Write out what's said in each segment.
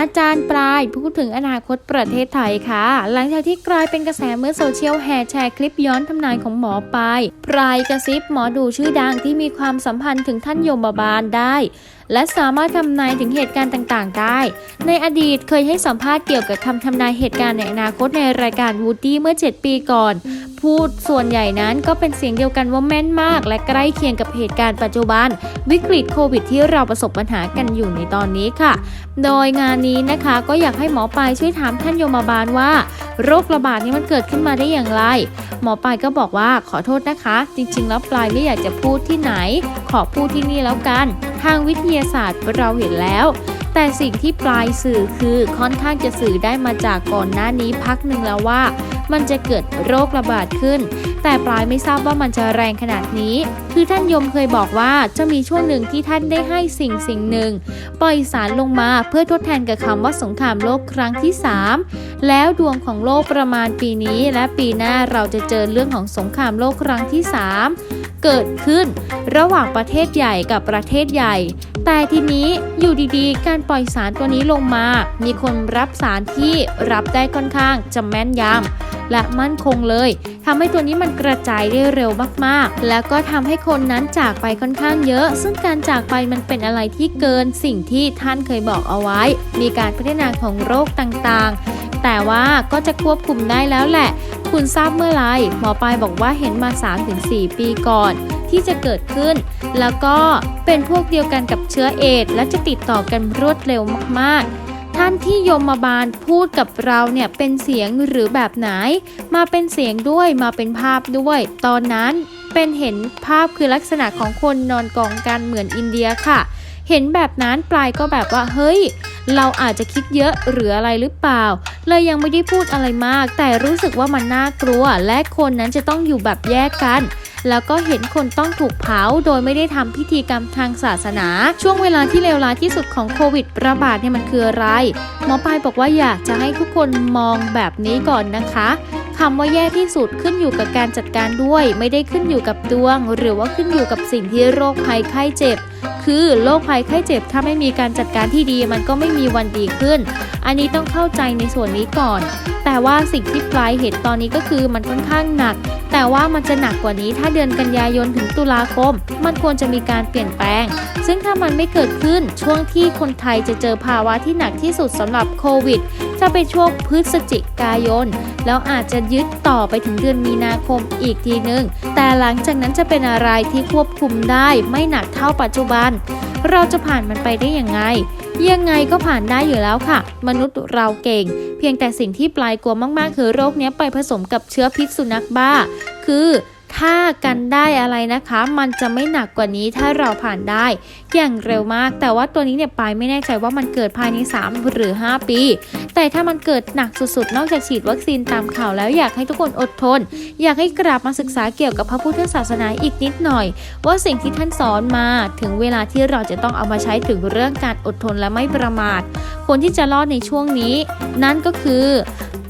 อาจารย์ปลายพูดถึงอนาคตประเทศไทยค่ะ หลังจากที่กลายเป็นกระแสเมื่อโซเชียลแห่แชร์คลิปย้อนทำนายของหมอปลายปลายกระซิบหมอดูชื่อดังที่มีความสัมพันธ์ถึงท่านยมบาลได้ และสามารถทำนายถึงเหตุการณ์ต่างๆ ได้ ในอดีตเคยให้สัมภาษณ์เกี่ยวกับคำทำนายเหตุการณ์ในอนาคตในรายการวูดดี้เมื่อ 7 ปีก่อน พูดส่วนใหญ่นั้นก็เป็นเสียงเดียวกันว่าแม่นมาก และใกล้เคียงกับเหตุการณ์ปัจจุบัน วิกฤตโควิดที่เราประสบปัญหากันอยู่ในตอนนี้ค่ะ โดยงานนี้นะคะก็อยากให้หมอปลายช่วยถามท่านโยมบาลว่า โรคระบาดนี้มันเกิดขึ้นมาได้อย่างไร หมอปลายก็บอกว่าขอโทษนะคะ จริงๆ แล้วปลายไม่อยากจะพูดที่ไหน ขอพูดที่นี่แล้วกัน ทางวิทยาศาสตร์เราเห็นแล้ว แต่สิ่งที่ปลายสื่อคือค่อนข้างจะสื่อได้มาจากก่อนหน้านี้พักหนึ่งแล้วว่า มันจะเกิดโรคระบาดขึ้น แต่ปลายไม่ทราบว่ามันจะแรงขนาดนี้ คือท่านยมเคยบอกว่าจะมีช่วงหนึ่งที่ท่านได้ให้สิ่งสิ่งหนึ่ง ปล่อยสารลงมาเพื่อทดแทนกับคำว่าสงครามโลกครั้งที่ 3 แล้วดวงของโลกประมาณปีนี้ และปีหน้าเราจะเจอเรื่องของสงครามโลกครั้งที่ 3 เกิดขึ้น ระหว่างประเทศใหญ่กับประเทศใหญ่ แต่ทีนี้อยู่ดีๆ การปล่อยสารตัวนี้ลงมา มีคนรับสารที่รับได้ค่อนข้างจะแม่นยำ และมั่นคงเลยทำให้ตัวนี้มันกระจายได้เร็วมากๆ แล้วก็ทำให้คนนั้นจากไปค่อนข้างเยอะ ซึ่งการจากไปมันเป็นอะไรที่เกินสิ่งที่ท่านเคยบอกเอาไว้ มีการพัฒนาของโรคต่างๆ แต่ว่าก็จะควบคุมได้แล้วแหละ คุณทราบเมื่อไหรหมอปลายบอกว่าเห็นมา 3-4 ปีก่อนที่จะเกิดขึ้น แล้วก็เป็นพวกเดียวกันกับเชื้อเอดและจะติดต่อกันรวดเร็วมากๆ ท่านที่ยมบาลพูดกับเราเนี่ยเป็นเสียงหรือแบบไหน มาเป็นเสียงด้วยมาเป็นภาพด้วย ตอนนั้นเป็นเห็นภาพคือลักษณะของคนนอนกองกันเหมือนอินเดียค่ะ เห็นแบบนั้นปลายก็แบบว่าเฮ้ย เราอาจจะคิดเยอะหรืออะไรหรือเปล่า เลยยังไม่ได้พูดอะไรมาก แต่รู้สึกว่ามันน่ากลัว และคนนั้นจะต้องอยู่แบบแยกกัน แล้วก็เห็นคนต้องถูกเผาโดยไม่ได้ทำพิธีกรรมทางศาสนา ช่วงเวลาที่เลวร้ายที่สุดของโควิดระบาดเนี่ยมันคืออะไรหมอปลายบอกว่าอยากจะให้ทุกคนมองแบบนี้ก่อนนะคะ คำว่าแย่ที่สุดขึ้นอยู่กับการจัดการด้วย ไม่ได้ขึ้นอยู่กับดวง หรือว่าขึ้นอยู่กับสิ่งที่โรคภัยไข้เจ็บ คือโรคภัยไข้เจ็บถ้าไม่มีการจัดการที่ดีมันก็ไม่มีวันดีขึ้น อันนี้ต้องเข้าใจในส่วนนี้ก่อน แต่ว่าสิ่งที่ปลายเห็นตอนนี้ก็คือมันค่อนข้างหนัก แต่ว่ามันจะหนักกว่านี้ถ้าเดือนกันยายนถึงตุลาคม มันควรจะมีการเปลี่ยนแปลง ซึ่งถ้ามันไม่เกิดขึ้นช่วงที่คนไทยจะเจอภาวะที่หนักที่สุดสำหรับโควิด จะเป็นช่วงพฤศจิกายน แล้วอาจจะยึดต่อไปถึงเดือนมีนาคมอีกทีนึง แต่หลังจากนั้นจะเป็นอะไรที่ควบคุมได้ไม่หนักเท่าปัจจุบัน เราจะผ่านมันไปได้อยังไง ยังไงก็ผ่านได้อยู่แล้วค่ะ มนุษย์เราเก่ง เพียงแต่สิ่งที่ปลายกลัวมากๆ คือโรคเนี้ยไปผสมกับเชื้อพิษสุนัขบ้า คือ ถ้ากันได้อะไรนะคะ มันจะไม่หนักกว่านี้ถ้าเราผ่านได้อย่างเร็วมาก แต่ว่าตัวนี้เนี่ยปายไม่แน่ใจว่ามันเกิดภายใน 3 หรือ 5 ปี แต่ถ้ามันเกิดหนักสุดๆ นอกจากฉีดวัคซีนตามข่าวแล้วอยากให้ทุกคนอดทน อยากให้กลับมาศึกษาเกี่ยวกับพระพุทธศาสนาอีกนิดหน่อย ว่าสิ่งที่ท่านสอนมาถึงเวลาที่เราจะต้องเอามาใช้ถึงเรื่องการอดทนและไม่ประมาท คนที่จะรอดในช่วงนี้ นั่นก็คือ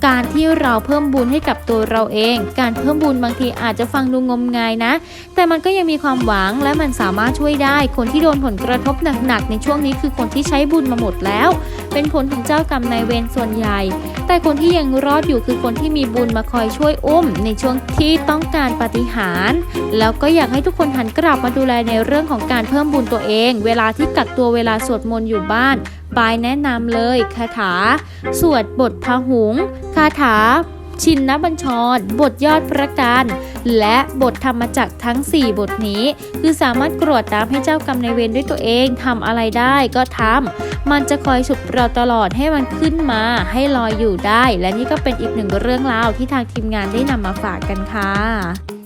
การที่เราเพิ่มบุญให้กับตัวเราเอง การเพิ่มบุญบางทีอาจจะฟังดูงมงายนะ แต่มันก็ยังมีความหวังและมันสามารถช่วยได้ คนที่โดนผลกระทบหนักๆในช่วงนี้คือคนที่ใช้บุญมาหมดแล้ว เป็นผลของเจ้ากรรมนายเวรส่วนใหญ่ แต่คนที่ยังรอดอยู่คือคนที่มีบุญมาคอยช่วยอุ้ม ในช่วงที่ต้องการปฏิหารแล้วก็อยากให้ทุกคนหันกลับมาดูแลในเรื่องของการเพิ่มบุญตัวเอง เวลาที่กักตัวเวลาสวดมนต์อยู่บ้าน ปายแนะนำเลยคาถา สวดบทพหุงคาถา ชินนบัญชร บทยอดพระการ และบทธรรมจักรทั้ง 4 บทนี้ คือสามารถกรวดน้ำให้เจ้ากรรมในเวรด้วยตัวเองทำอะไรได้ก็ทำมันจะคอยฉุดเราตลอดให้มันขึ้นมาให้ลอยอยู่ได้ และนี่ก็เป็นอีกหนึ่งเรื่องราวที่ทางทีมงานได้นำมาฝากกันค่ะ